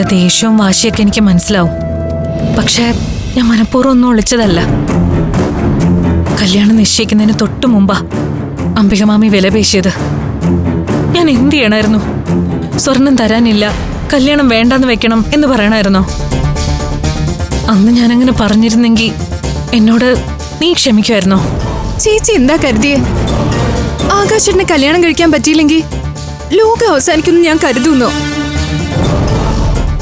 നിന്റെ ദേഷ്യവും വാശിയൊക്കെ എനിക്ക് മനസ്സിലാവും. പക്ഷേ ഞാൻ മനഃപൂർവം ഒന്നും ഒളിച്ചതല്ല. കല്യാണം നിശ്ചയിക്കുന്നതിന് തൊട്ടു മുമ്പാ അംബികമാമി വില പേശിയത്. ഞാൻ എന്ത് ചെയ്യണമായിരുന്നു സ്വർണം തരാനില്ല കല്യാണം വേണ്ടെന്ന് വെക്കണം എന്ന് പറയണമായിരുന്നോ അന്ന് ഞാനങ്ങനെ പറഞ്ഞിരുന്നെങ്കിൽ എന്നോട് നീ ക്ഷമിക്കുമായിരുന്നോ? ചേച്ചി എന്താ കരുതിയേ? ആകാശേട്ടനെ കല്യാണം കഴിക്കാൻ പറ്റിയില്ലെങ്കിൽ ലോകം അവസാനിക്കുന്നു ഞാൻ കരുതുന്നോ.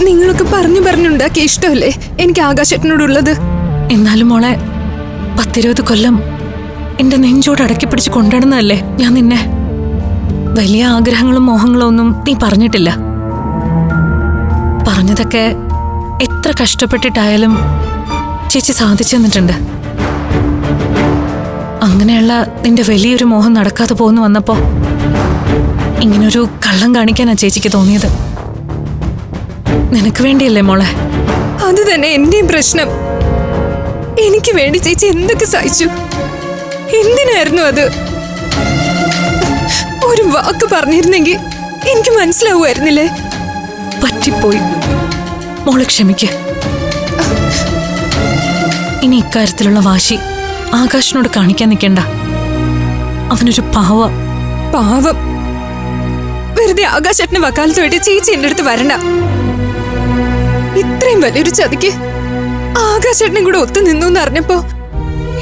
നിങ്ങളൊക്കെ പറഞ്ഞു പറഞ്ഞുണ്ടാക്കിയ ഇഷ്ടമല്ലേ എനിക്ക് ആകാശേട്ടനോടുള്ളത് എന്നാലും മോളെ പത്തിരുപത് കൊല്ലം എന്റെ നെഞ്ചോട് അടക്കി പിടിച്ച് കൊണ്ടുവരുന്നതല്ലേ ഞാൻ നിന്നെ? വലിയ ആഗ്രഹങ്ങളും മോഹങ്ങളും ഒന്നും നീ പറഞ്ഞിട്ടില്ല. പറഞ്ഞതൊക്കെ എത്ര കഷ്ടപ്പെട്ടിട്ടായാലും ചേച്ചി സാധിച്ചു തന്നിട്ടുണ്ട്. അങ്ങനെയുള്ള നിന്റെ വലിയൊരു മോഹം നടക്കാതെ പോന്നു വന്നപ്പോ ഇങ്ങനൊരു കള്ളം കാണിക്കാനാ ചേച്ചിക്ക് തോന്നിയത്. നിനക്ക് വേണ്ടിയല്ലേ മോളെ? അത് തന്നെ എന്റെയും പ്രശ്നം. എനിക്ക് വേണ്ടി ചേച്ചി എന്തൊക്കെ സഹിച്ചു? എന്തിനായിരുന്നു അത്? ഒരു വാക്ക് പറഞ്ഞിരുന്നെങ്കിൽ എനിക്ക് മനസ്സിലാവുമായിരുന്നില്ലേ? പറ്റിപ്പോയി. മോളെ ക്ഷമിക്ക. ഇനി ഇക്കാര്യത്തിലുള്ള വാശി ആകാശിനോട് കാണിക്കാൻ നിൽക്കണ്ട. അവനൊരു പാവ. പാവം. വെറുതെ ആകാശേട്ടന് വക്കാലത്തോട്ട് ചേച്ചി എന്റെ അടുത്ത് വരണ്ട. ഇത്രയും വലിയൊരു ചതിക്ക് ആകാശേട്ടനും കൂടെ ഒത്തു നിന്നു എന്ന് അറിഞ്ഞപ്പോ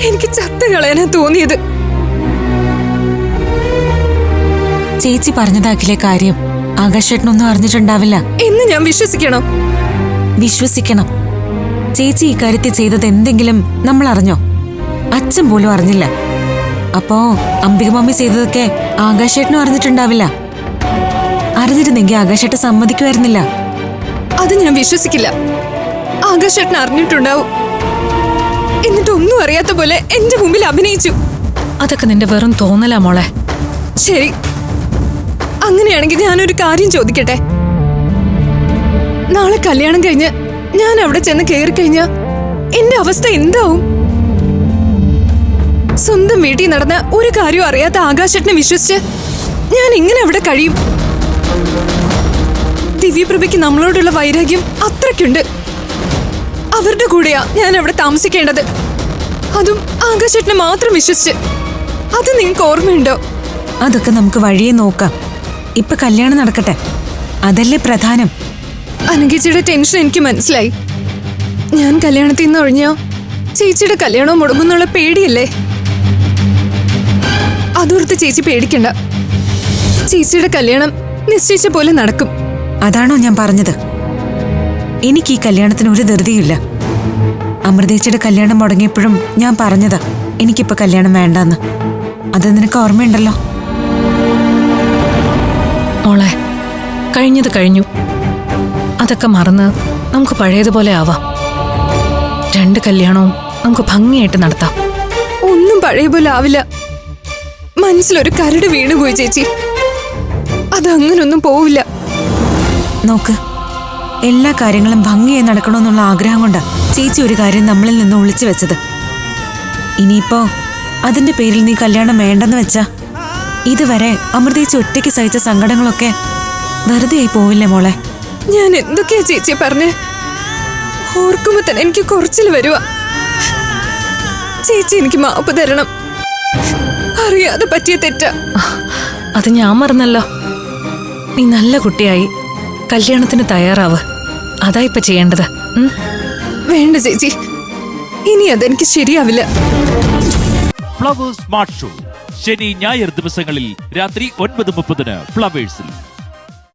എനിക്ക് ചത്ത കളയാനാ തോന്നിയത്. ചേച്ചി പറഞ്ഞതാക്കിലെ കാര്യം. ആകാശേട്ടനൊന്നും അറിഞ്ഞിട്ടുണ്ടാവില്ല. എന്ന് ഞാൻ വിശ്വസിക്കണം? വിശ്വസിക്കണം. ചേച്ചി ഇക്കാര്യത്തിൽ ചെയ്തത് എന്തെങ്കിലും നമ്മൾ അറിഞ്ഞോ? അച്ഛൻ പോലും അറിഞ്ഞില്ല. അപ്പോ അംബികമാമി ചെയ്തതൊക്കെ ആകാശേട്ടനും അറിഞ്ഞിട്ടുണ്ടാവില്ല. അറിഞ്ഞിരുന്നെങ്കിൽ ആകാശേട്ട സമ്മതിക്കുമായിരുന്നില്ല. അത് ഞാൻ വിശ്വസിക്കില്ല. ആകാശേട്ടൻ അറിഞ്ഞിട്ടുണ്ടാവും. എന്നിട്ട് ഒന്നും അറിയാത്ത പോലെ എന്റെ മുമ്പിൽ അഭിനയിച്ചു. അതൊക്കെ നിന്റെ വെറും തോന്നലാ മോളെ. ശരി. അങ്ങനെയാണെങ്കിൽ ഞാനൊരു കാര്യം ചോദിക്കട്ടെ? നാളെ കല്യാണം കഴിഞ്ഞ് ഞാൻ അവിടെ ചെന്ന് കയറി കഴിഞ്ഞ എന്റെ അവസ്ഥ എന്താവും? സ്വന്തം വീട്ടിൽ നടന്ന ഒരു കാര്യവും അറിയാത്ത ആകാശത്തിനെ വിശ്വസിച്ച് ഞാൻ ഇങ്ങനെ അവിടെ കഴിയും? ദിവ്യപ്രഭയ്ക്ക് നമ്മളോടുള്ള വൈരാഗ്യം അത്രയ്ക്കുണ്ട്. അവരുടെ കൂടെയാ ഞാൻ അവിടെ താമസിക്കേണ്ടത്. അതും ആകാശേട്ടനെ മാത്രം വിശ്വസിച്ച്. അത് നിങ്ങൾക്ക് ഓർമ്മയുണ്ടോ? അതൊക്കെ നമുക്ക് വഴിയെ നോക്കാം. ഇപ്പൊ കല്യാണം നടക്കട്ടെ. അതല്ലേ പ്രധാനം. അനഘേച്ചിയുടെ ടെൻഷൻ എനിക്ക് മനസ്സിലായി. ഞാൻ കല്യാണത്തിൽ നിന്ന് ഒഴിഞ്ഞോ? ചേച്ചിയുടെ കല്യാണം മുടങ്ങുന്നുള്ള പേടിയല്ലേ? അതോർത്ത് ചേച്ചി പേടിക്കണ്ട. ചേച്ചിയുടെ കല്യാണം നിശ്ചയിച്ച പോലെ നടക്കും. അതാണോ ഞാൻ പറഞ്ഞത്? എനിക്ക് ഈ കല്യാണത്തിന് ഒരു ധൃതിയില്ല അമൃതേച്ചിയുടെ കല്യാണം മുടങ്ങിയപ്പോഴും ഞാൻ പറഞ്ഞതാ എനിക്കിപ്പോ കല്യാണം വേണ്ടെന്ന്. അത് നിനക്ക് ഓർമ്മയുണ്ടല്ലോ? മോളെ കഴിഞ്ഞത് കഴിഞ്ഞു. അതൊക്കെ മറന്ന് നമുക്ക് പഴയതുപോലെ ആവാം. രണ്ട് കല്യാണവും നമുക്ക് ഭംഗിയായിട്ട് നടത്താം. ഒന്നും പഴയ പോലെ ആവില്ല. മനസ്സിലൊരു കരട് വീണുപോയി ചേച്ചി. അതങ്ങനൊന്നും പോവില്ല. നോക്ക്. എല്ലാ കാര്യങ്ങളും ഭംഗിയായി നടക്കണമെന്നുള്ള ആഗ്രഹം കൊണ്ടാ ചേച്ചി ഒരു കാര്യം നമ്മളിൽ നിന്ന് ഒളിച്ചു വെച്ചത്. ഇനിയിപ്പോ അതിന്റെ പേരിൽ നീ കല്യാണം വേണ്ടെന്ന് വെച്ചാ ഇതുവരെ അമൃതേച്ചി ഒറ്റയ്ക്ക് സഹിച്ച സങ്കടങ്ങളൊക്കെ വെറുതെ ആയി പോവില്ലേ മോളെ? ഞാൻ എന്തൊക്കെയാ ചേച്ചി പറഞ്ഞ്? ഓർക്കുമ്പോ തന്നെ എനിക്ക് കുറച്ചിൽ വരുക ചേച്ചി എനിക്ക് മാപ്പ് തരണം. അറിയാതെ പറ്റിയ തെറ്റ. അത് ഞാൻ മറന്നല്ലോ. നീ നല്ല കുട്ടിയായി. കല്യാണത്തിന് തയ്യാറാവ്. അതാ ഇപ്പൊ ചെയ്യേണ്ടത്? വേണ്ട ചേച്ചി. ഇനി അതെനിക്ക് ശരിയാവില്ല. Flowers smart show. ശനി ഞായർ ദിവസങ്ങളിൽ രാത്രി ഒൻപത് മുപ്പതിന് ഫ്ലവേഴ്സിൽ.